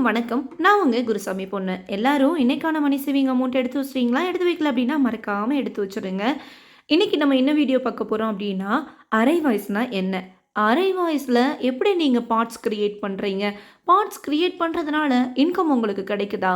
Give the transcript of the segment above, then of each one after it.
அனைவருக்கும் வணக்கம். நான் உங்கள் குருசாமி பொண்ணு. எல்லாரும் இன்னைக்கான மணி சேவிங் அமௌண்ட் எடுத்து வச்சிட்டீங்களா? எடுத்து வைக்கல அப்படின்னா மறக்காமல் எடுத்து வச்சிருங்க இன்னைக்கு நம்ம என்ன வீடியோ பார்க்க போகிறோம் அப்படின்னா அரை வாய்ஸ்னால் என்ன? அரை வாய்ஸில் எப்படி நீங்கள் பார்ட்ஸ் க்ரியேட் பண்ணுறீங்க பார்ட்ஸ் க்ரியேட் பண்ணுறதுனால இன்கம் உங்களுக்கு கிடைக்குதா?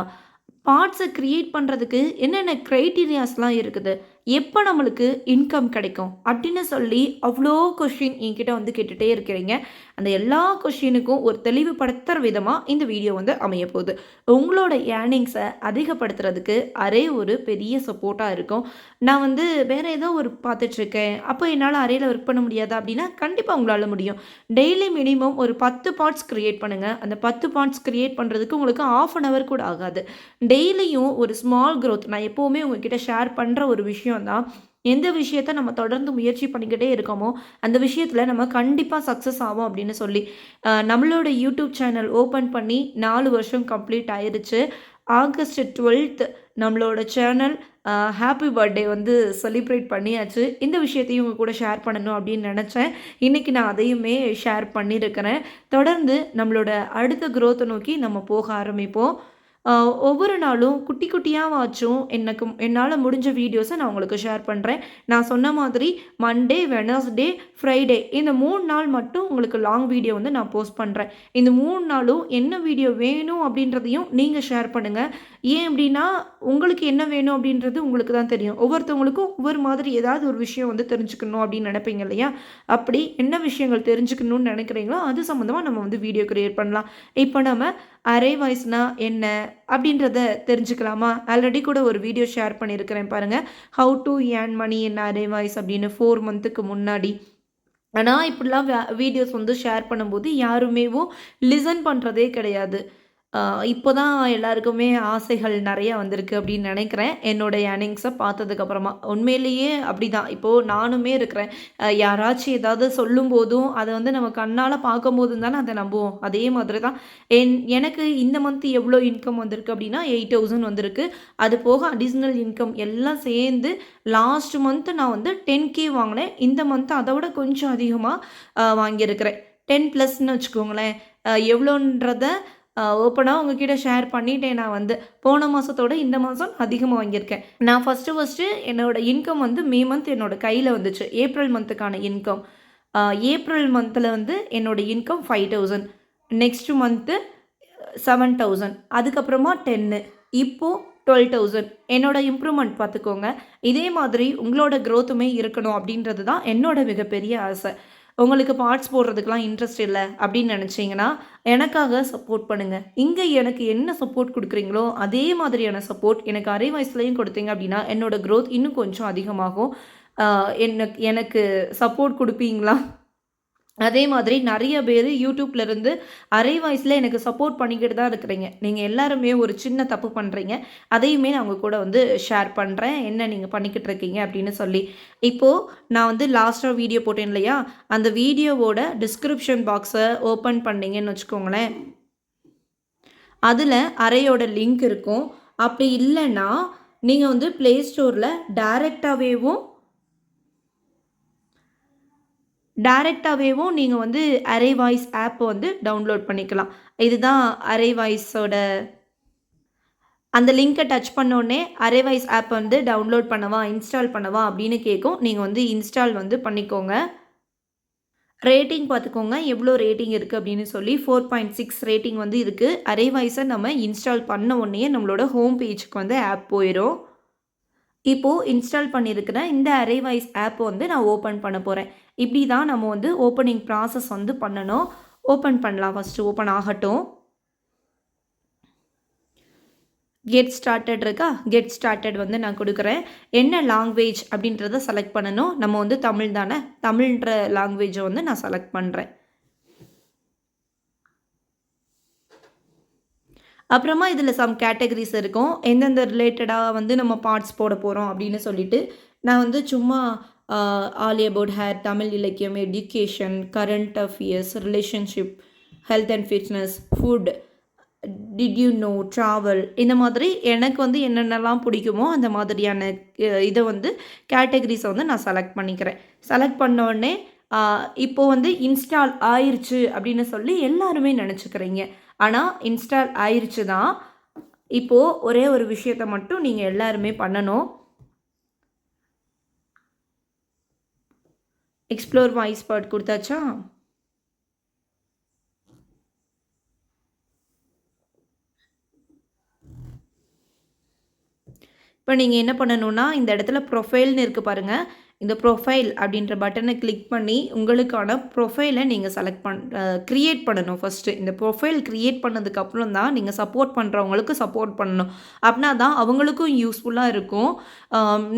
பார்ட்ஸை க்ரியேட் பண்ணுறதுக்கு என்னென்ன க்ரைட்டீரியாஸ்லாம் இருக்குது? எப்போ நம்மளுக்கு இன்கம் கிடைக்கும்? அப்படின்னு சொல்லி அவ்வளோ கொஷின் என்கிட்ட வந்து கேட்டுகிட்டே இருக்கிறீங்க. அந்த எல்லா கொஷினுக்கும் ஒரு தெளிவுபடுத்துகிற விதமாக இந்த வீடியோ வந்து அமைய போகுது. உங்களோட ஏர்னிங்ஸை அதிகப்படுத்துறதுக்கு அரே ஒரு பெரிய சப்போர்ட்டாக இருக்கும். நான் வந்து வேறு ஏதோ ஒரு பார்த்துட்ருக்கேன் அப்போ என்னால் அறையில் ஒர்க் பண்ண முடியாது அப்படின்னா கண்டிப்பாக உங்களால் முடியும். டெய்லி மினிமம் ஒரு பத்து பார்ட்ஸ் க்ரியேட் பண்ணுங்கள் அந்த பத்து பார்ட்ஸ் க்ரியேட் பண்ணுறதுக்கு உங்களுக்கு ஆஃப் அன் ஹவர் கூட ஆகாது. டெய்லியும் ஒரு ஸ்மால் க்ரோத் நான் எப்போவுமே உங்ககிட்ட ஷேர் பண்ணுற ஒரு விஷயம் தான் எந்த விஷயத்த நம்ம தொடர்ந்து முயற்சி பண்ணிக்கிட்டே இருக்கோமோ அந்த விஷயத்தில் நம்ம கண்டிப்பாக சக்ஸஸ் ஆகும் அப்படின்னு சொல்லி நம்மளோட யூடியூப் சேனல் ஓப்பன் பண்ணி நாலு வருஷம் கம்ப்ளீட் ஆயிடுச்சு ஆகஸ்ட் டுவெல்த் நம்மளோட சேனல் ஹாப்பி பர்த்டே வந்து செலிப்ரேட் பண்ணியாச்சு. இந்த விஷயத்தையும் உங்கள் கூட ஷேர் பண்ணணும் அப்படின்னு நினச்சேன். இன்றைக்கி நான் அதையுமே ஷேர் பண்ணியிருக்கிறேன் தொடர்ந்து நம்மளோட அடுத்த குரோத்தை நோக்கி நம்ம போக ஆரம்பிப்போம். ஒவ்வொரு நாளும் குட்டி குட்டியாவாச்சும் எனக்கு என்னால் முடிஞ்ச வீடியோஸை நான் உங்களுக்கு ஷேர் பண்ணுறேன் நான் சொன்ன மாதிரி மண்டே வெனஸ்டே ஃப்ரைடே இந்த மூணு நாள் மட்டும் உங்களுக்கு லாங் வீடியோ வந்து நான் போஸ்ட் பண்ணுறேன் இந்த மூணு நாளும் என்ன வீடியோ வேணும் அப்படின்றதையும் நீங்கள் ஷேர் பண்ணுங்கள் ஏன் அப்படின்னா உங்களுக்கு என்ன வேணும் அப்படின்றது உங்களுக்கு தான் தெரியும். ஒவ்வொருத்தவங்களுக்கும் ஒவ்வொரு மாதிரி ஏதாவது ஒரு விஷயம் வந்து தெரிஞ்சுக்கணும் அப்படின்னு நினைப்பீங்க இல்லையா? அப்படி என்ன விஷயங்கள் தெரிஞ்சுக்கணும்னு நினைக்கிறீங்களோ அது சம்மந்தமாக நம்ம வந்து வீடியோ கிரியேட் பண்ணலாம். இப்போ நம்ம அரை வாய்ஸ்னால் என்ன அப்படின்றத தெரிஞ்சுக்கலாமா? ஆல்ரெடி கூட ஒரு வீடியோ ஷேர் பண்ணியிருக்கிறேன் பாருங்கள் ஹவு டு ஏர்ன் மணி என்ன அரை வாய்ஸ் அப்படின்னு ஃபோர் மந்த்துக்கு முன்னாடி. ஆனால் இப்படிலாம் வீடியோஸ் வந்து ஷேர் பண்ணும்போது யாருமேவும் லிசன் பண்ணுறதே கிடையாது. இப்போ தான் எல்லாருக்குமே ஆசைகள் நிறைய வந்திருக்கு அப்படின்னு நினைக்கிறேன். என்னோட ஏர்னிங்ஸை பார்த்ததுக்கப்புறமா. உண்மையிலேயே அப்படி தான் இப்போது நானுமே இருக்கிறேன். யாராச்சும் ஏதாவது சொல்லும் போதும் அதை வந்து நம்ம கண்ணால் பார்க்கும்போதும் தானே அதை நம்புவோம். அதே மாதிரி தான் என் எனக்கு இந்த மந்த் எவ்வளோ இன்கம் வந்திருக்கு அப்படின்னா எயிட் தௌசண்ட் வந்திருக்கு. அது போக அடிஷ்னல் இன்கம் எல்லாம் சேர்ந்து லாஸ்ட் மந்த்து நான் வந்து டென் கே வாங்கினேன். இந்த மந்த் அதை விட கொஞ்சம் அதிகமாக வாங்கியிருக்கிறேன். டென் ப்ளஸ்ன்னு வச்சுக்கோங்களேன். எவ்வளோன்றத ஓப்பனாக உங்ககிட்ட ஷேர் பண்ணிட்டேன் நான் வந்து. போன மாதத்தோட இந்த மாதம் அதிகமாக வாங்கியிருக்கேன். நான் ஃபஸ்ட்டு ஃபஸ்ட்டு என்னோட இன்கம் வந்து மே மந்த் என்னோட கையில் வந்துச்சு. ஏப்ரல் மந்த்துக்கான இன்கம் ஏப்ரல் மந்தில் வந்து என்னோட income five thousand next month seven thousand அதுக்கப்புறமா டென்னு இப்போது டுவெல் தௌசண்ட் என்னோட இம்ப்ரூவ்மெண்ட் பார்த்துக்கோங்க. இதே மாதிரி உங்களோட க்ரோத்துமே இருக்கணும் அப்படின்றது தான் என்னோட மிகப்பெரிய ஆசை. உங்களுக்கு பார்ட்ஸ் போடுறதுக்கெலாம் இன்ட்ரெஸ்ட் இல்லை அப்படின்னு நினச்சிங்கன்னா எனக்காக சப்போர்ட் பண்ணுங்கள் இங்கே எனக்கு என்ன சப்போர்ட் கொடுக்குறீங்களோ அதே மாதிரியான சப்போர்ட் எனக்கு அரை வயசுலையும் கொடுத்தீங்க அப்படின்னா என்னோட க்ரோத் இன்னும் கொஞ்சம் அதிகமாகும். எனக்கு எனக்கு சப்போர்ட் கொடுப்பீங்களா? அதே மாதிரி நிறைய பேர் யூடியூப்லேருந்து அரை வாய்ஸில் எனக்கு சப்போர்ட் பண்ணிக்கிட்டு தான் இருக்கிறீங்க. நீங்கள் எல்லாருமே ஒரு சின்ன தப்பு பண்ணுறீங்க அதையுமே நான் உங்கள் கூட வந்து ஷேர் பண்ணுறேன் என்ன நீங்கள் பண்ணிக்கிட்டு இருக்கீங்க அப்படின்னு சொல்லி. இப்போது நான் வந்து லாஸ்ட்டாக வீடியோ போட்டேன் இல்லையா? அந்த வீடியோவோட டிஸ்கிரிப்ஷன் பாக்ஸை ஓப்பன் பண்ணிங்கன்னு வச்சுக்கோங்களேன். அதில் அறையோட லிங்க் இருக்கும். அப்படி இல்லைன்னா நீங்கள் வந்து ப்ளே ஸ்டோரில் டைரெக்டாகவேவும் டைரெக்டாகவேவும் நீங்கள் வந்து அரை வாய்ஸ் ஆப்பை வந்து டவுன்லோட் பண்ணிக்கலாம். இதுதான் அரை வாய்ஸோட அந்த லிங்க்கை டச் பண்ணோடனே அரே வாய்ஸ் ஆப் வந்து டவுன்லோட் பண்ணவா இன்ஸ்டால் பண்ணவா அப்படின்னு கேட்கும் நீங்கள் வந்து இன்ஸ்டால் வந்து பண்ணிக்கோங்க. ரேட்டிங் பார்த்துக்கோங்க. எவ்வளோ ரேட்டிங் இருக்குது அப்படின்னு சொல்லி ஃபோர் பாயிண்ட் சிக்ஸ் ரேட்டிங் வந்து இருக்குது அரே வாய்ஸை நம்ம இன்ஸ்டால் பண்ண உடனே நம்மளோட ஹோம் பேஜுக்கு வந்து ஆப் போயிடும் இப்போது இன்ஸ்டால் பண்ணியிருக்கிற இந்த அரைவைஸ் ஆப் வந்து நான் ஓப்பன் பண்ண போகிறேன் இப்படி தான் நம்ம வந்து ஓப்பனிங் ப்ராசஸ் வந்து பண்ணணும். ஓப்பன் பண்ணலாம் ஃபஸ்ட்டு ஓப்பன் ஆகட்டும். கெட் ஸ்டார்டட் இருக்கா? கெட் ஸ்டார்டட் வந்து நான் கொடுக்குறேன். என்ன லாங்குவேஜ் அப்படின்றத செலக்ட் பண்ணணும். நம்ம வந்து தமிழ் தானே? தமிழ்ன்ற லாங்குவேஜை வந்து நான் செலக்ட் பண்ணுறேன் அப்புறமா இதில் சம் கேட்டகரிஸ் இருக்கும். எந்தெந்த ரிலேட்டடாக வந்து நம்ம பார்ட்ஸ் போட போகிறோம் அப்படின்னு சொல்லிட்டு நான் வந்து சும்மா ஆல் அபவுட் ஹேர் தமிழ் இலக்கியம் education current affairs relationship health and fitness food did you know travel இந்த மாதிரி எனக்கு வந்து என்னென்னலாம் பிடிக்குமோ அந்த மாதிரியான இதை வந்து கேட்டகரிஸை வந்து நான் செலக்ட் பண்ணிக்கிறேன். செலக்ட் பண்ணோடனே இப்போது வந்து இன்ஸ்டால் ஆயிருச்சு அப்படின்னு சொல்லி எல்லாருமே நினச்சிக்கிறீங்க. ஆனால் இன்ஸ்டால் ஆயிருச்சு தான் இப்போது ஒரே ஒரு விஷயத்தை மட்டும் நீங்கள் எல்லாருமே பண்ணணும். எக்ஸ்ப்ளோர் மை பாட் கொடுத்தாச்சா? இப்போ நீங்கள் என்ன பண்ணணுன்னா இந்த இடத்துல ப்ரொஃபைல்னு இருக்குது பாருங்கள் இந்த ப்ரொஃபைல் அப்படின்ற பட்டனை கிளிக் பண்ணி உங்களுக்கான ப்ரொஃபைலை நீங்கள் செலக்ட் பண் க்ரியேட் பண்ணணும் ஃபஸ்ட்டு இந்த ப்ரொஃபைல் க்ரியேட் பண்ணதுக்கப்புறம் தான் நீங்கள் சப்போர்ட் பண்ணுறவங்களுக்கு சப்போர்ட் பண்ணணும். அப்படின்னா தான் அவங்களுக்கும் யூஸ்ஃபுல்லாக இருக்கும்.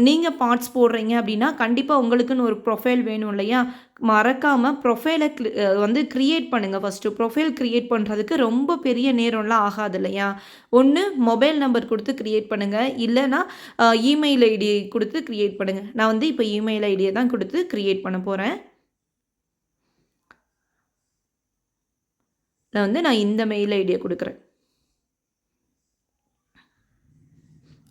நீங்கள் பார்ட்ஸ் போடுறீங்க அப்படின்னா கண்டிப்பாக உங்களுக்குன்னு ஒரு ப்ரொஃபைல் வேணும் இல்லையா? மறக்காமல் ப்ரொஃபைலை வந்து க்ரியேட் பண்ணுங்கள் ஃபஸ்ட்டு ப்ரொஃபைல் க்ரியேட் பண்ணுறதுக்கு ரொம்ப பெரிய நேரம்லாம் ஆகாது இல்லையா? ஒன்று மொபைல் நம்பர் கொடுத்து க்ரியேட் பண்ணுங்கள் இல்லைனா இமெயில் ஐடி கொடுத்து க்ரியேட் பண்ணுங்கள் நான் வந்து இப்போ இமெயில் ஐடியை தான் கொடுத்து க்ரியேட் பண்ண போகிறேன் நான் வந்து நான் இந்த மெயில் ஐடியை கொடுக்குறேன்.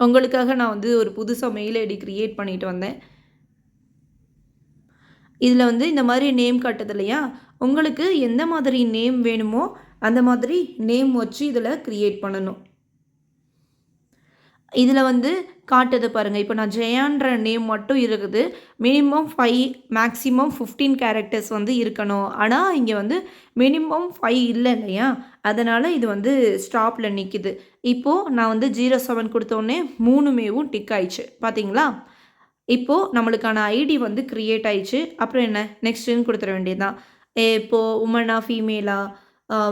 உங்களுக்காக நான் வந்து ஒரு புதுசாக மெயில் ஐடி க்ரியேட் பண்ணிட்டு வந்தேன். இதில் வந்து இந்த மாதிரி நேம் காட்டுது இல்லையா? உங்களுக்கு எந்த மாதிரி நேம் வேணுமோ அந்த மாதிரி நேம் வச்சு இதில் க்ரியேட் பண்ணணும். இதில் வந்து காட்டுது பாருங்கள் இப்போ நான் ஜெயான்ற நேம் மட்டும் இருக்குது. Minimum five maximum fifteen characters வந்து இருக்கணும். ஆனால் இங்கே வந்து மினிமம் ஃபைவ் இல்லை இல்லையா? அதனால் இது வந்து ஸ்டாப்பில் நிற்கிது இப்போது நான் வந்து ஜீரோ செவன் கொடுத்தோடனே மூணுமேவும் டிக் ஆயிடுச்சு. பார்த்தீங்களா இப்போது நம்மளுக்கான ஐடி வந்து க்ரியேட் ஆயிடுச்சு. அப்புறம் என்ன? நெக்ஸ்ட்டுன்னு கொடுத்துட வேண்டியது தான் இப்போது உமனா ஃபீமேலா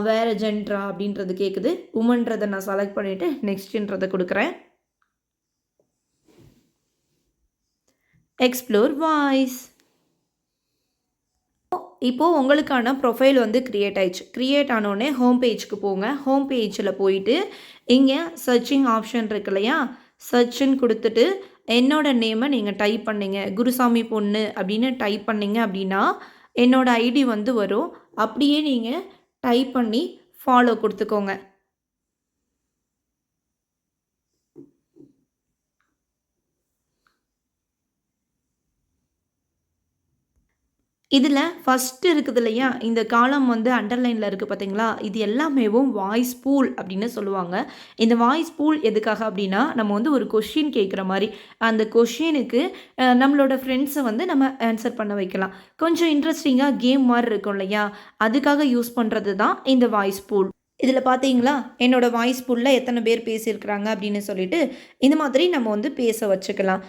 வேறு ஜென்ட்ரா அப்படின்றது கேட்குது உமன்றதை நான் செலக்ட் பண்ணிவிட்டு நெக்ஸ்ட்டுன்றதை கொடுக்குறேன். எக்ஸ்ப்ளோர் வாய்ஸ் இப்போது உங்களுக்கான ப்ரொஃபைல் வந்து க்ரியேட் ஆயிடுச்சு. க்ரியேட் ஆனோடனே ஹோம் பேஜ்க்கு போங்க. ஹோம் பேஜில் போயிட்டு இங்கே சர்ச்சிங் ஆப்ஷன் இருக்கு இல்லையா? சர்ச்சுன்னு கொடுத்துட்டு என்னோட நேமை நீங்கள் டைப் பண்ணீங்க. குருசாமி பொண்ணு அப்படின்னு டைப் பண்ணிங்க அப்படின்னா என்னோடய ஐடி வந்து வரும். அப்படியே நீங்கள் டைப் பண்ணி ஃபாலோ கொடுத்துக்கோங்க. இதில் ஃபஸ்ட்டு இருக்குது இல்லையா? இந்த காலம் வந்து அண்டர்லைனில் இருக்குது பார்த்தீங்களா இது எல்லாமேவும் வாய்ஸ் பூல் அப்படின்னு சொல்லுவாங்க. இந்த வாய்ஸ் பூல் எதுக்காக அப்படின்னா நம்ம வந்து ஒரு கொஷின் கேட்குற மாதிரி. அந்த கொஷினுக்கு நம்மளோட ஃப்ரெண்ட்ஸை வந்து நம்ம ஆன்சர் பண்ண வைக்கலாம். கொஞ்சம் இன்ட்ரெஸ்டிங்காக கேம் மாதிரி இருக்கும் இல்லையா? அதுக்காக யூஸ் பண்ணுறது தான் இந்த வாய்ஸ் பூல் இதில் பார்த்தீங்களா? என்னோடய வாய்ஸ் புல்லில் எத்தனை பேர் பேசியிருக்கிறாங்க அப்படின்னு சொல்லிட்டு இந்த மாதிரி நம்ம வந்து பேச வச்சுக்கலாம்.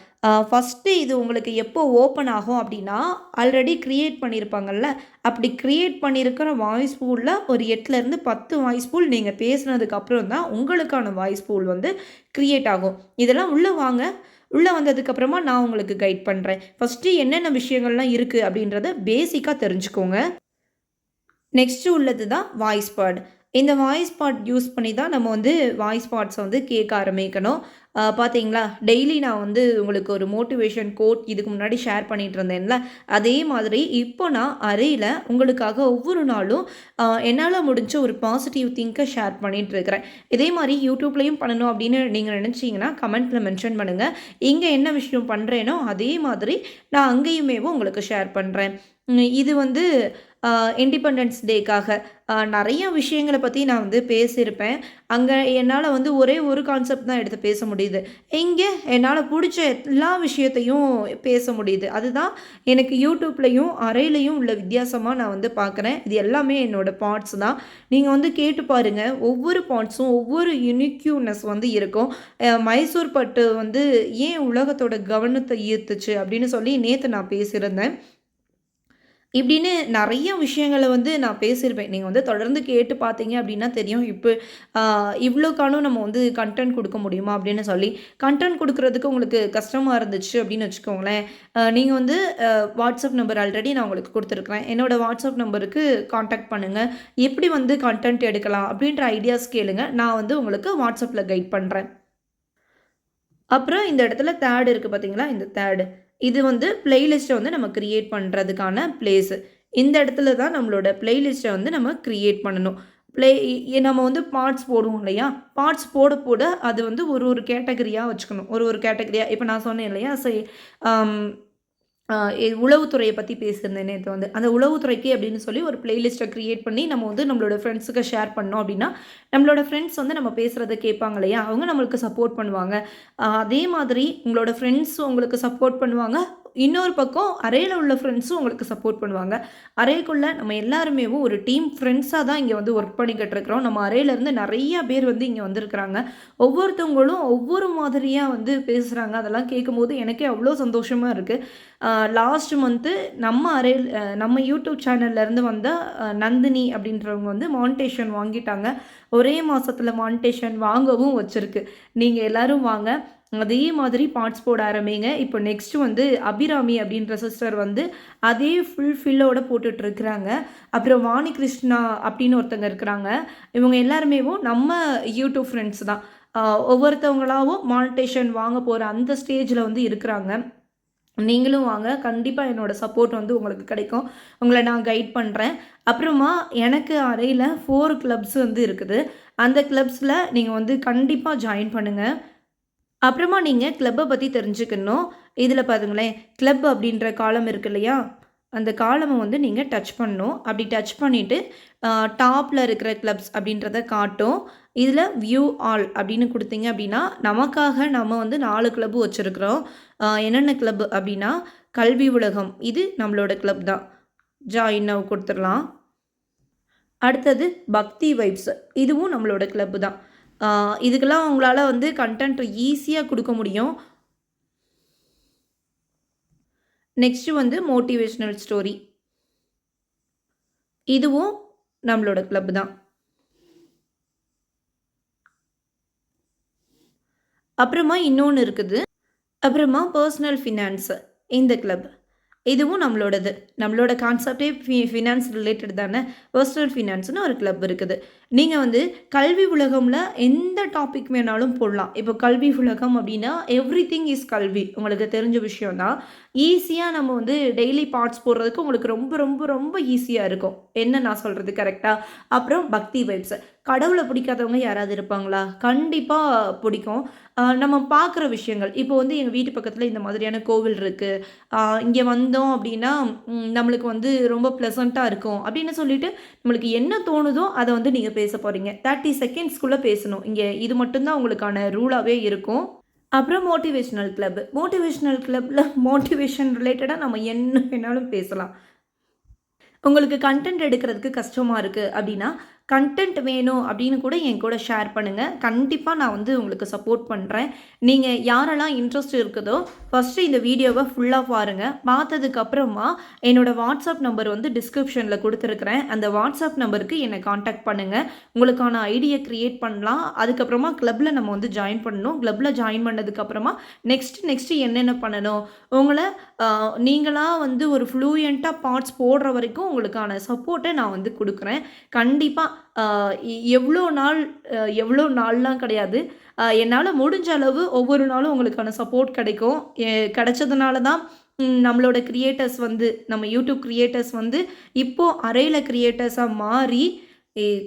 ஃபஸ்ட்டு இது உங்களுக்கு எப்போ ஓப்பன் ஆகும் அப்படின்னா ஆல்ரெடி க்ரியேட் பண்ணியிருப்பாங்கல்ல? அப்படி க்ரியேட் பண்ணியிருக்கிற வாய்ஸ் பூலில் ஒரு எட்டுலேருந்து பத்து வாய்ஸ் பூல் நீங்கள் பேசுனதுக்கப்புறம் தான் உங்களுக்கான வாய்ஸ் பூல் வந்து க்ரியேட் ஆகும். இதெல்லாம் உள்ளே வாங்க. உள்ளே வந்ததுக்கப்புறமா நான் உங்களுக்கு கைட் பண்ணுறேன் ஃபஸ்ட்டு என்னென்ன விஷயங்கள்லாம் இருக்குது அப்படின்றத பேசிக்காக தெரிஞ்சுக்கோங்க. நெக்ஸ்ட்டு உள்ளது தான் வாய்ஸ் பேர்டு இந்த வாய்ஸ் பாட் யூஸ் பண்ணி தான் நம்ம வந்து வாய்ஸ் பாட்ஸை வந்து கேட்க ஆரம்பிக்கணும். பார்த்தீங்களா டெய்லி நான் வந்து உங்களுக்கு ஒரு மோட்டிவேஷன் கோட் இதுக்கு முன்னாடி ஷேர் பண்ணிகிட்டு இருந்தேன்ல. அதே மாதிரி இப்போ நான் அறையில் உங்களுக்காக ஒவ்வொரு நாளும் என்னால் முடிஞ்ச ஒரு பாசிட்டிவ் திங்கை ஷேர் பண்ணிகிட்டு இருக்கிறேன். இதே மாதிரி யூடியூப்லேயும் பண்ணணும் அப்படின்னு நீங்கள் நினச்சிங்கன்னா கமெண்ட்டில் மென்ஷன் பண்ணுங்கள் இங்கே என்ன விஷயம் பண்ணுறேனோ அதே மாதிரி நான் அங்கேயுமேவும் உங்களுக்கு ஷேர் பண்ணுறேன் இது வந்து இண்டிபெண்டன்ஸ் டேக்காக நிறைய விஷயங்களை பற்றி நான் வந்து பேசியிருப்பேன். அங்கே என்னால் வந்து ஒரே ஒரு கான்செப்ட் தான் எடுத்து பேச முடியுது. இங்கே என்னால் பிடிச்ச எல்லா விஷயத்தையும் பேச முடியுது. அதுதான் எனக்கு யூடியூப்லேயும் அறையிலையும் உள்ள வித்தியாசமாக நான் வந்து பார்க்குறேன் இது எல்லாமே என்னோடய பார்ட்ஸ் தான். நீங்கள் வந்து கேட்டு பாருங்கள் ஒவ்வொரு பார்ட்ஸும் ஒவ்வொரு யுனிக்யூனஸ் வந்து இருக்கும். மைசூர் பட்டு வந்து ஏன் உலகத்தோட கவனத்தை ஈர்த்துச்சு அப்படின்னு சொல்லி நேற்று நான் பேசியிருந்தேன். இப்படின்னு நிறைய விஷயங்களை வந்து நான் பேசியிருப்பேன். நீங்கள் வந்து தொடர்ந்து கேட்டு பார்த்தீங்க அப்படின்னா தெரியும். இப்போ இவ்வளோக்கானும் நம்ம வந்து கண்டென்ட் கொடுக்க முடியுமா அப்படின்னு சொல்லி. கண்டென்ட் கொடுக்குறதுக்கு உங்களுக்கு கஷ்டமாக இருந்துச்சு அப்படின்னு வச்சுக்கோங்களேன். நீங்கள் வந்து வாட்ஸ்அப் நம்பர் ஆல்ரெடி நான் உங்களுக்கு கொடுத்துருக்குறேன். என்னோடய வாட்ஸ்அப் நம்பருக்கு காண்டாக்ட் பண்ணுங்கள் எப்படி வந்து கண்டென்ட் எடுக்கலாம் அப்படின்ற ஐடியாஸ் கேளுங்க. நான் வந்து உங்களுக்கு வாட்ஸ்அப்பில் கைட் பண்ணுறேன் அப்புறம் இந்த இடத்துல தேர்டு இருக்குது பார்த்தீங்களா? இந்த தேர்டு இது வந்து பிளேலிஸ்ட்டை வந்து நம்ம க்ரியேட் பண்ணுறதுக்கான பிளேஸு இந்த இடத்துல தான் நம்மளோட பிளேலிஸ்ட்டை வந்து நம்ம க்ரியேட் பண்ணணும். ப்ளே நம்ம வந்து பார்ட்ஸ் போடுவோம் இல்லையா? பார்ட்ஸ் போட போட அது வந்து ஒரு ஒரு கேட்டகரியாக வச்சுக்கணும். ஒரு ஒரு கேட்டகரியாக இப்போ நான் சொன்னேன் இல்லையா? சரி உளவுத்துறையை பற்றி பேசியிருந்தேன் நேற்று வந்து. அந்த உளவுத்துறைக்கு அப்படின்னு சொல்லி ஒரு பிளேலிஸ்ட்டை க்ரியேட் பண்ணி நம்ம வந்து நம்மளோட ஃப்ரெண்ட்ஸுக்கு ஷேர் பண்ணோம் அப்படின்னா நம்மளோட ஃப்ரெண்ட்ஸ் வந்து நம்ம பேசுகிறத கேட்பாங்க இல்லையா? அவங்க நம்மளுக்கு சப்போர்ட் பண்ணுவாங்க. அதே மாதிரி உங்களோட ஃப்ரெண்ட்ஸ் உங்களுக்கு சப்போர்ட் பண்ணுவாங்க. இன்னொரு பக்கம் அறையில் உள்ள ஃப்ரெண்ட்ஸும் உங்களுக்கு சப்போர்ட் பண்ணுவாங்க. அறைக்குள்ளே நம்ம எல்லாருமே ஒரு டீம் ஃப்ரெண்ட்ஸாக தான் இங்கே வந்து ஒர்க் பண்ணிக்கிட்டு இருக்கிறோம். நம்ம அறையிலேருந்து நிறைய பேர் வந்து இங்கே வந்திருக்கிறாங்க. ஒவ்வொருத்தவங்களும் ஒவ்வொரு மாதிரியாக வந்து பேசுகிறாங்க அதெல்லாம் கேட்கும்போது எனக்கே அவ்வளோ சந்தோஷமாக இருக்குது லாஸ்ட் மந்த்து நம்ம அறையில் நம்ம யூடியூப் சேனல்லேருந்து வந்த நந்தினி அப்படின்றவங்க வந்து மானிட்டேஷன் வாங்கிட்டாங்க. ஒரே மாதத்தில் மானிட்டேஷன் வாங்கவும் வச்சுருக்கு. நீங்கள் எல்லோரும் வாங்க. அதே மாதிரி பார்ட்ஸ் போட ஆரம்பிங்க. இப்போ நெக்ஸ்ட் வந்து அபிராமி அப்படின்ற சிஸ்டர் வந்து அதே ஃபுல் ஃபில்லோட போட்டுட்டு இருக்கிறாங்க. அப்புறம் வாணி கிருஷ்ணா அப்படின்னு ஒருத்தங்க இருக்கிறாங்க. இவங்க எல்லாருமே நம்ம யூடியூப் ஃப்ரெண்ட்ஸ் தான். ஒவ்வொருத்தவங்களாவும் மானிட்டேஷன் வாங்க போகிற அந்த ஸ்டேஜில் வந்து இருக்கிறாங்க. நீங்களும் வாங்க. கண்டிப்பாக என்னோடய சப்போர்ட் வந்து உங்களுக்கு கிடைக்கும். உங்களை நான் கைட் பண்ணுறேன் அப்புறமா எனக்கு அறையில் ஃபோர் கிளப்ஸ் வந்து இருக்குது. அந்த கிளப்ஸில் நீங்கள் வந்து கண்டிப்பாக ஜாயின் பண்ணுங்கள் அப்புறமா நீங்கள் கிளப்பை பற்றி தெரிஞ்சுக்கணும். இதில் பாருங்களேன் கிளப் அப்படின்ற காலம் இருக்கு இல்லையா? அந்த காலமை வந்து நீங்கள் டச் பண்ணணும். அப்படி டச் பண்ணிவிட்டு டாப்பில் இருக்கிற கிளப்ஸ் அப்படின்றத காட்டும். இதில் வியூ ஆல் அப்படின்னு கொடுத்தீங்க அப்படின்னா நமக்காக நம்ம வந்து நாலு கிளப்பு வச்சுருக்குறோம். என்னென்ன கிளப் அப்படின்னா கல்வி உலகம். இது நம்மளோட கிளப் தான். ஜாயின் நவ் கொடுத்துடலாம். அடுத்தது பக்தி வைப்ஸ் இதுவும் நம்மளோட கிளப்பு தான். இதுக்கெல்லாம் உங்களால் வந்து கண்டென்ட் ஈஸியாக கொடுக்க முடியும். நெக்ஸ்ட் வந்து மோட்டிவேஷ்னல் ஸ்டோரி இதுவும் நம்மளோட கிளப் தான். அப்புறமா இன்னொன்று இருக்குது. அப்புறமா பர்சனல் ஃபினான்ஸ் இந்த கிளப் இதுவும் நம்மளோடது. நம்மளோட கான்செப்டே ஃபி ஃபினான்ஸ் ரிலேட்டட் தானே? பர்சனல் ஃபினான்ஸ்னு ஒரு கிளப் இருக்குது. நீங்கள் வந்து கல்வி உலகமில் எந்த டாபிக் வேணாலும் போடலாம். இப்போ கல்வி உலகம் அப்படின்னா எவ்ரி திங் இஸ் கல்வி. உங்களுக்கு தெரிஞ்ச விஷயம் தான். ஈஸியாக நம்ம வந்து டெய்லி பார்ட்ஸ் போடுறதுக்கு உங்களுக்கு ரொம்ப ரொம்ப ரொம்ப ஈஸியாக இருக்கும். என்ன நான் சொல்கிறது கரெக்டாக அப்புறம் பக்தி வைப்ஸ் கடவுளை பிடிக்காதவங்க யாராவது இருப்பாங்களா? கண்டிப்பாக பிடிக்கும். நம்ம பார்க்குற விஷயங்கள். இப்போ வந்து எங்கள் வீட்டு பக்கத்தில் இந்த மாதிரியான கோவில் இருக்குது இங்கே வந்தோம் அப்படின்னா நம்மளுக்கு வந்து ரொம்ப ப்ளசண்ட்டாக இருக்கும். அப்படின்னு சொல்லிட்டு நம்மளுக்கு என்ன தோணுதோ அதை வந்து நீங்கள் பேச போகிறீங்க தேர்ட்டி செகண்ட்ஸ்க்குள்ளே பேசணும். இங்கே இது மட்டும்தான் உங்களுக்கான ரூலாகவே இருக்கும். அப்புறம் மோட்டிவேஷ்னல் கிளப் மோட்டிவேஷ்னல் கிளப்பில் மோட்டிவேஷன் ரிலேட்டடாக நம்ம என்ன வேணாலும் பேசலாம். உங்களுக்கு கண்டென்ட் எடுக்கிறதுக்கு கஷ்டமாக இருக்குது அப்படின்னா கண்டென்ட் வேணும் அப்படின்னு கூட என் கூட ஷேர் பண்ணுங்கள் கண்டிப்பாக நான் வந்து உங்களுக்கு சப்போர்ட் பண்ணுறேன் நீங்கள் யாரெல்லாம் இன்ட்ரெஸ்ட் இருக்குதோ ஃபஸ்ட்டு இந்த வீடியோவை ஃபுல்லாக பாருங்கள் பார்த்ததுக்கப்புறமா என்னோடய வாட்ஸ்அப் நம்பர் வந்து டிஸ்கிரிப்ஷனில் கொடுத்துருக்குறேன். அந்த வாட்ஸ்அப் நம்பருக்கு என்னை காண்டாக்ட் பண்ணுங்கள் உங்களுக்கான ஐடியை க்ரியேட் பண்ணலாம். அதுக்கப்புறமா கிளப்பில் நம்ம வந்து ஜாயின் பண்ணணும். கிளப்பில் ஜாயின் பண்ணதுக்கப்புறமா நெக்ஸ்ட் நெக்ஸ்ட்டு என்னென்ன பண்ணணும்? உங்களை நீங்களாக வந்து ஒரு ஃப்ளூயண்ட்டாக பார்ட்ஸ் போடுற வரைக்கும் உங்களுக்கான சப்போர்ட்டை நான் வந்து கொடுக்குறேன். கண்டிப்பாக எவ்வளோ நாள் எவ்வளோ நாள்லாம் கிடையாது. என்னால் முடிஞ்ச அளவு ஒவ்வொரு நாளும் உங்களுக்கான சப்போர்ட் கிடைக்கும். கிடைச்சதுனால தான் நம்மளோட க்ரியேட்டர்ஸ் வந்து நம்ம யூடியூப் க்ரியேட்டர்ஸ் வந்து இப்போது அறையில் க்ரியேட்டர்ஸாக மாறி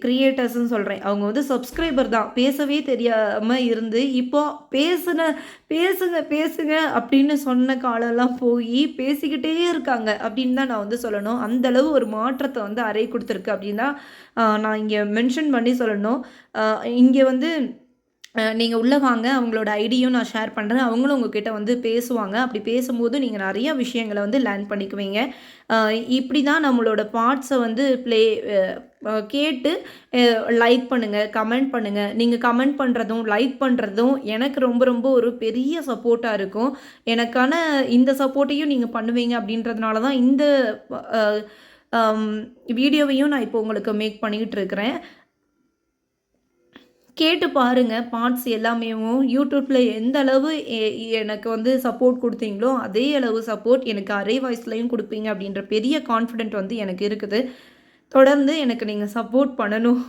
கிரியேட்டர்ஸ்ன்னு சொல்கிறேன் அவங்க வந்து சப்ஸ்கிரைபர் தான். பேசவே தெரியாமல் இருந்து இப்போ பேசுன பேசுங்க பேசுங்க அப்படின்னு சொன்ன காலம்லாம் போய் பேசிக்கிட்டே இருக்காங்க அப்படின்னு தான் நான் வந்து சொல்லணும். அந்த அளவு ஒரு மாற்றத்தை வந்து அறை கொடுத்துருக்கு அப்படின்னு தான் நான் இங்கே மென்ஷன் பண்ணி சொல்லணும். இங்கே வந்து நீங்கள் உள்ளே வாங்க. அவங்களோட ஐடியும் நான் ஷேர் பண்ணுறேன் அவங்களும் உங்ககிட்ட வந்து பேசுவாங்க. அப்படி பேசும்போது நீங்கள் நிறைய விஷயங்களை வந்து லேர்ன் பண்ணிக்குவீங்க. இப்படி தான் நம்மளோட பார்ட்ஸை வந்து ப்ளே கேட்டு லைக் பண்ணுங்கள் கமெண்ட் பண்ணுங்கள் நீங்கள் கமெண்ட் பண்ணுறதும் லைக் பண்ணுறதும் எனக்கு ரொம்ப ரொம்ப ஒரு பெரிய சப்போர்ட்டாக இருக்கும். எனக்கான இந்த சப்போர்ட்டையும் நீங்கள் பண்ணுவீங்க அப்படின்றதுனால தான் இந்த வீடியோவையும் நான் இப்போ உங்களுக்கு மேக் பண்ணிக்கிட்டு இருக்கிறேன். கேட்டு பாருங்கள் பார்ட்ஸ் எல்லாமே யூடியூப்பில் எந்த அளவு எனக்கு வந்து சப்போர்ட் கொடுத்தீங்களோ அதே அளவு சப்போர்ட் எனக்கு அரை வாய்ஸ்லையும் கொடுப்பீங்க அப்படின்ற பெரிய கான்ஃபிடென்ட் வந்து எனக்கு இருக்குது. தொடர்ந்து எனக்கு நீங்கள் சப்போர்ட் பண்ணணும்.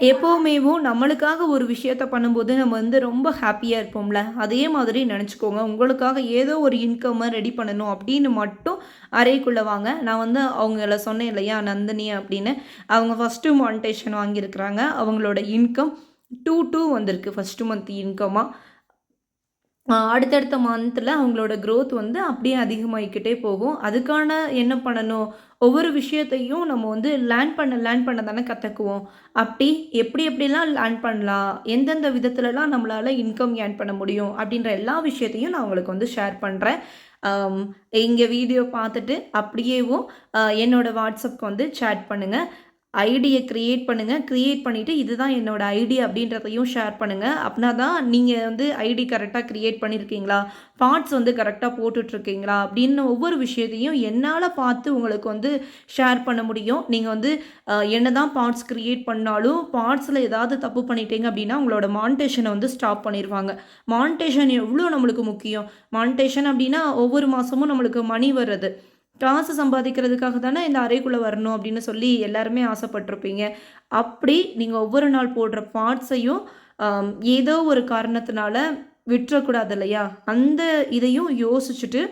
எப்போவுமேவும் நம்மளுக்காக ஒரு விஷயத்த பண்ணும்போது நம்ம வந்து ரொம்ப ஹாப்பியாக இருப்போம்ல. அதே மாதிரி நினச்சிக்கோங்க. உங்களுக்காக ஏதோ ஒரு இன்கம்மை ரெடி பண்ணணும் அப்படின்னு மட்டும் அறைக்குள்ளே வாங்க. நான் வந்து அவங்கள சொன்னேன் இல்லையா நந்தினி அப்படின்னு. அவங்க ஃபஸ்ட்டு மானிட்டேஷன் வாங்கியிருக்கிறாங்க. அவங்களோட இன்கம் டூ டூ வந்திருக்கு. ஃபஸ்ட்டு மந்த் இன்கமாக அடுத்தடுத்த மந்தில் அவங்களோட க்ரோத் வந்து அப்படியே அதிகமாகிக்கிட்டே போகும். அதுக்கான என்ன பண்ணணும்? ஒவ்வொரு விஷயத்தையும் நம்ம வந்து லேர்ன் பண்ண லேர்ன் பண்ண தானே கற்றுக்குவோம் அப்படி எப்படி எப்படிலாம் லேர்ன் பண்ணலாம்? எந்தெந்த விதத்துலலாம் நம்மளால் இன்கம் ஏர்ன் பண்ண முடியும்? அப்படின்ற எல்லா விஷயத்தையும் நான் உங்களுக்கு வந்து ஷேர் பண்ணுறேன் இங்கே வீடியோ பார்த்துட்டு அப்படியேவும் என்னோடய வாட்ஸ்அப்க்கு வந்து சேட் பண்ணுங்கள் ஐடியை க்ரியேட் பண்ணுங்கள் க்ரியேட் பண்ணிவிட்டு இதுதான் என்னோடய ஐடி அப்படின்றதையும் ஷேர் பண்ணுங்கள் அப்படின்னா தான் நீங்கள் வந்து ஐடி கரெக்டாக க்ரியேட் பண்ணியிருக்கீங்களா பார்ட்ஸ் வந்து கரெக்டாக போட்டுட்ருக்கீங்களா? அப்படின்னு ஒவ்வொரு விஷயத்தையும் என்னால் பார்த்து உங்களுக்கு வந்து ஷேர் பண்ண முடியும். நீங்கள் வந்து என்ன தான் பார்ட்ஸ் க்ரியேட் பண்ணாலும் பார்ட்ஸில் ஏதாவது தப்பு பண்ணிட்டீங்க அப்படின்னா உங்களோட மானிட்டேஷனை வந்து ஸ்டாப் பண்ணிடுவாங்க மானிட்டேஷன் எவ்வளோ நம்மளுக்கு முக்கியம்? மானிட்டேஷன் அப்படின்னா ஒவ்வொரு மாதமும் நம்மளுக்கு மணி வருது காசு சம்பாதிக்கிறதுக்காக தானே இந்த அறைக்குள்ளே வரணும் அப்படின்னு சொல்லி எல்லாருமே ஆசைப்பட்டிருப்பீங்க. அப்படி நீங்கள் ஒவ்வொரு நாள் போடுற பார்ட்ஸையும் ஏதோ ஒரு காரணத்தினால விட்டுறக்கூடாது இல்லையா? அந்த இதையும் யோசிச்சுட்டு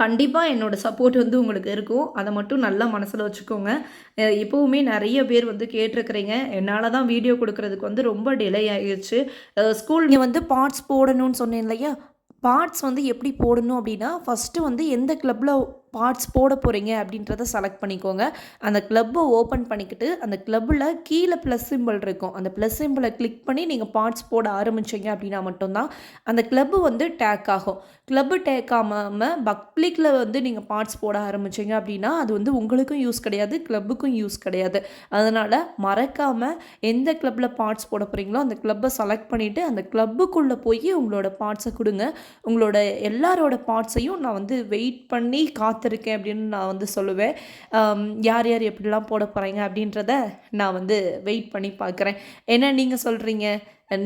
கண்டிப்பாக என்னோடய சப்போர்ட் வந்து உங்களுக்கு இருக்கும். அதை மட்டும் நல்லா மனசில் வச்சுக்கோங்க. இப்போவுமே நிறைய பேர் வந்து கேட்டிருக்கிறீங்க. என்னால் தான் வீடியோ கொடுக்குறதுக்கு வந்து ரொம்ப டிலே ஆகிடுச்சு ஸ்கூல் வந்து பார்ட்ஸ் போடணும்னு சொன்னேன் இல்லையா? பார்ட்ஸ் வந்து எப்படி போடணும் அப்படின்னா ஃபஸ்ட்டு வந்து எந்த கிளப்பில் பார்ட்ஸ் போட போகிறீங்க அப்படின்றத செலக்ட் பண்ணிக்கோங்க. அந்த கிளப்பை ஓப்பன் பண்ணிக்கிட்டு அந்த கிளப்பில் கீழே ப்ளஸ் சிம்பிள் இருக்கும். அந்த ப்ளஸ் சிம்பிளை கிளிக் பண்ணி நீங்கள் பார்ட்ஸ் போட ஆரம்பிச்சிங்க அப்படின்னா மட்டும்தான் அந்த கிளப்பு வந்து டேக் ஆகும். கிளப்பு டேக் ஆகாமல் பப்ளிக்கில் வந்து நீங்கள் பார்ட்ஸ் போட ஆரம்பிச்சிங்க அப்படின்னா அது வந்து உங்களுக்கும் யூஸ் கிடையாது கிளப்புக்கும் யூஸ் கிடையாது. அதனால் மறக்காமல் எந்த கிளப்பில் பார்ட்ஸ் போட போகிறீங்களோ அந்த கிளப்பை செலக்ட் பண்ணிவிட்டு அந்த கிளப்புக்குள்ளே போய் உங்களோட பார்ட்ஸை கொடுங்க. உங்களோட எல்லாரோட பார்ட்ஸையும் நான் வந்து வெயிட் பண்ணி காத்து பார்த்துருக்கேன் அப்படின்னு நான் வந்து சொல்லுவேன். யார் யார் எப்படிலாம் போட போகிறாங்க அப்படின்றத நான் வந்து வெயிட் பண்ணி பார்க்குறேன். என்ன நீங்கள் சொல்கிறீங்க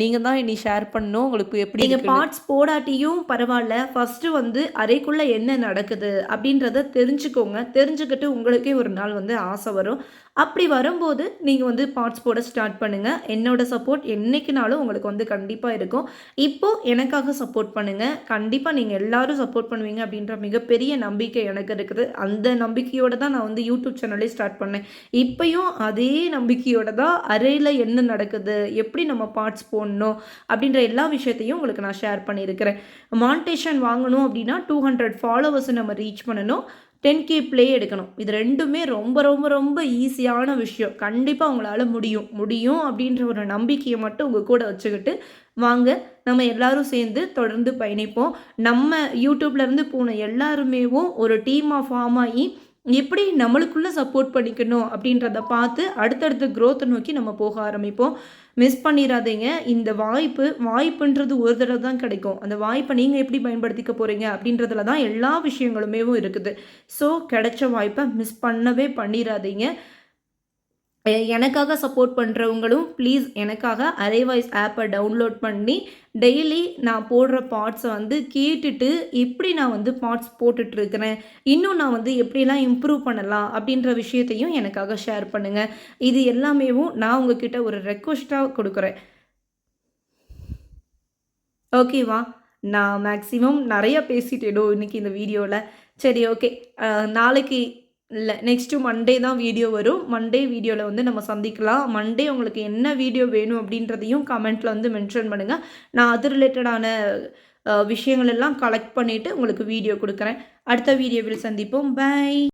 நீங்கள் தான் இனி ஷேர் பண்ணணும். உங்களுக்கு எப்படி நீங்கள் பார்ட்ஸ் போடாட்டியும் பரவாயில்ல. ஃபஸ்ட்டு வந்து அறைக்குள்ளே என்ன நடக்குது அப்படின்றத தெரிஞ்சுக்கோங்க. தெரிஞ்சுக்கிட்டு உங்களுக்கே ஒரு நாள் வந்து ஆசை வரும். அப்படி வரும்போது நீங்கள் வந்து பார்ட்ஸ் போட ஸ்டார்ட் பண்ணுங்கள் என்னோட சப்போர்ட் என்றைக்குனாலும் உங்களுக்கு வந்து கண்டிப்பாக இருக்கும். இப்போது எனக்காக சப்போர்ட் பண்ணுங்கள் கண்டிப்பாக நீங்கள் எல்லோரும் சப்போர்ட் பண்ணுவீங்க அப்படின்ற மிகப்பெரிய நம்பிக்கை எனக்கு இருக்குது. அந்த நம்பிக்கையோடு தான் நான் வந்து யூடியூப் சேனலே ஸ்டார்ட் பண்ணேன். இப்போயும் அதே நம்பிக்கையோடு தான் அறையில் என்ன நடக்குது? எப்படி நம்ம பார்ட்ஸ் போடணும் அப்படின்ற எல்லா விஷயத்தையும் உங்களுக்கு நான் ஷேர் பண்ணியிருக்கிறேன். மான்டேஷன் வாங்கணும் அப்படின்னா டூ ஹண்ட்ரட் ஃபாலோவர்ஸை நம்ம ரீச் பண்ணணும். டென் கே ப்ளே எடுக்கணும். இது ரெண்டுமே ரொம்ப ரொம்ப ரொம்ப ஈஸியான விஷயம். கண்டிப்பாக உங்களால் முடியும். முடியும் அப்படின்ற ஒரு நம்பிக்கையை மட்டும் உங்கள் கூட வச்சுக்கிட்டு வாங்க. நம்ம எல்லாரும் சேர்ந்து தொடர்ந்து பயணிப்போம். நம்ம யூடியூப்லேருந்து போன எல்லாருமேவும் ஒரு டீமாக ஃபார்ம் ஆகி எப்படி நம்மளுக்குள்ளே சப்போர்ட் பண்ணிக்கணும் அப்படின்றத பார்த்து அடுத்தடுத்த க்ரோத்தை நோக்கி நம்ம போக ஆரம்பிப்போம். மிஸ் பண்ணிடாதீங்க இந்த வாய்ப்பு வாய்ப்புன்றது ஒரு தடவை தான் கிடைக்கும். அந்த வாய்ப்பை நீங்கள் எப்படி பயன்படுத்திக்க போகிறீங்க அப்படின்றதுல தான் எல்லா விஷயங்களுமே இருக்குது. ஸோ கிடைச்ச வாய்ப்பை மிஸ் பண்ணவே பண்ணிடாதீங்க எனக்காக சப்போர்ட் பண்ணுறவங்களும் ப்ளீஸ் எனக்காக அரைவாய்ஸ் ஆப்பை டவுன்லோட் பண்ணி டெய்லி நான் போடுற பார்ட்ஸை வந்து கேட்டுட்டு எப்படி நான் வந்து பார்ட்ஸ் போட்டுட்ருக்கிறேன் இன்னும் நான் வந்து எப்படிலாம் இம்ப்ரூவ் பண்ணலாம் அப்படின்ற விஷயத்தையும் எனக்காக ஷேர் பண்ணுங்கள் இது எல்லாமேவும் நான் உங்ககிட்ட ஒரு ரெக்வஸ்ட்டாக கொடுக்குறேன். ஓகேவா நான் மேக்ஸிமம் நிறைய பேசிட்டேனோ இன்றைக்கி இந்த வீடியோவில் சரி ஓகே நாளைக்கு இல்லை நெக்ஸ்ட்டு மண்டே தான் வீடியோ வரும். மண்டே வீடியோவில் வந்து நம்ம சந்திக்கலாம். மண்டே உங்களுக்கு என்ன வீடியோ வேணும் அப்படின்றதையும் கமெண்ட்டில் வந்து மென்ஷன் பண்ணுங்கள் நான் அது ரிலேட்டடான விஷயங்கள் எல்லாம் கலெக்ட் பண்ணிவிட்டு உங்களுக்கு வீடியோ கொடுக்குறேன். அடுத்த வீடியோவில் சந்திப்போம். பை